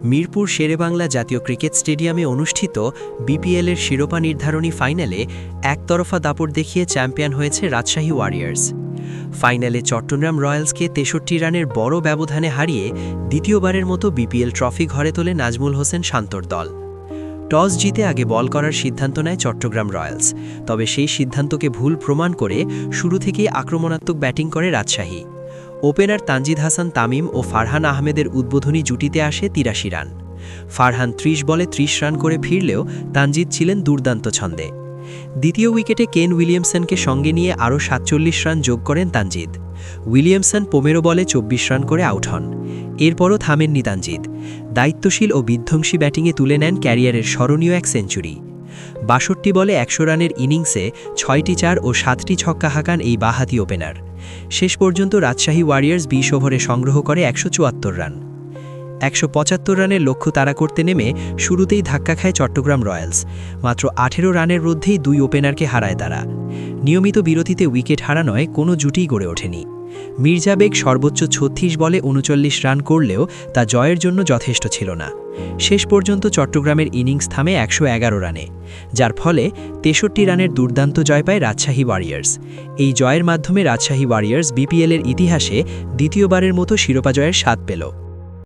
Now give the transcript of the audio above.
মিরপুর শেরেবাংলা জাতীয় ক্রিকেট স্টেডিয়ামে অনুষ্ঠিত বিপিএলের শিরোপা নির্ধারণী ফাইনালে একতরফা দাপট দেখিয়ে চ্যাম্পিয়ন হয়েছে রাজশাহী ওয়ারিয়ার্স। ফাইনালে চট্টগ্রাম রয়্যালসকে তেষট্টি রানের বড় ব্যবধানে হারিয়ে দ্বিতীয়বারের মতো বিপিএল ট্রফি ঘরে তোলে নাজমুল হোসেন শান্তর দল। টস জিতে আগে বল করার সিদ্ধান্ত নেয় চট্টগ্রাম রয়্যালস, তবে সেই সিদ্ধান্তকে ভুল প্রমাণ করে শুরু থেকেই আক্রমণাত্মক ব্যাটিং করে রাজশাহী। ওপেনার তানজিদ হাসান তামিম ও ফারহান আহমেদের উদ্বোধনী জুটিতে আসে তিরাশি রান। ফারহান ত্রিশ বলে ত্রিশ রান করে ফিরলেও তানজিদ ছিলেন দুর্দান্ত ছন্দে। দ্বিতীয় উইকেটে কেন উইলিয়ামসনকে সঙ্গে নিয়ে আরও সাতচল্লিশ রান যোগ করেন তানজিদ। উইলিয়ামসন পনেরো বলে চব্বিশ রান করে আউট হন। এরপরও থামেননি তানজিদ। দায়িত্বশীল ও বিধ্বংসী ব্যাটিংয়ে তুলে নেন ক্যারিয়ারের স্মরণীয় এক সেঞ্চুরি। বাষট্টি বলে একশো রানের ইনিংসে ছয়টি চার ও সাতটি ছক্কা হাঁকান এই বাহাতি ওপেনার। শেষ পর্যন্ত রাজশাহী ওয়ারিয়ার্স বিশ ওভারে সংগ্রহ করে একশো চুয়াত্তর রান। একশো পঁচাত্তর রানের লক্ষ্য তাড়া করতে নেমে শুরুতেই ধাক্কা খায় চট্টগ্রাম রয়্যালস। মাত্র আঠেরো রানের মধ্যেই দুই ওপেনারকে হারায় তারা। নিয়মিত বিরতিতে উইকেট হারানোয় কোনো জুটিই গড়ে ওঠেনি। মির্জা বেগ সর্বোচ্চ ছত্রিশ বলে উনচল্লিশ রান করলেও তা জয়ের জন্য যথেষ্ট ছিল না। শেষ পর্যন্ত চট্টগ্রামের ইনিংস থামে একশো এগারো রানে, যার ফলে তেষট্টি রানের দুর্দান্ত জয় পায় রাজশাহী ওয়ারিয়ার্স। এই জয়ের মাধ্যমে রাজশাহী ওয়ারিয়ার্স বিপিএলের ইতিহাসে দ্বিতীয়বারের মতো শিরোপা জয়ের স্বাদ পেল।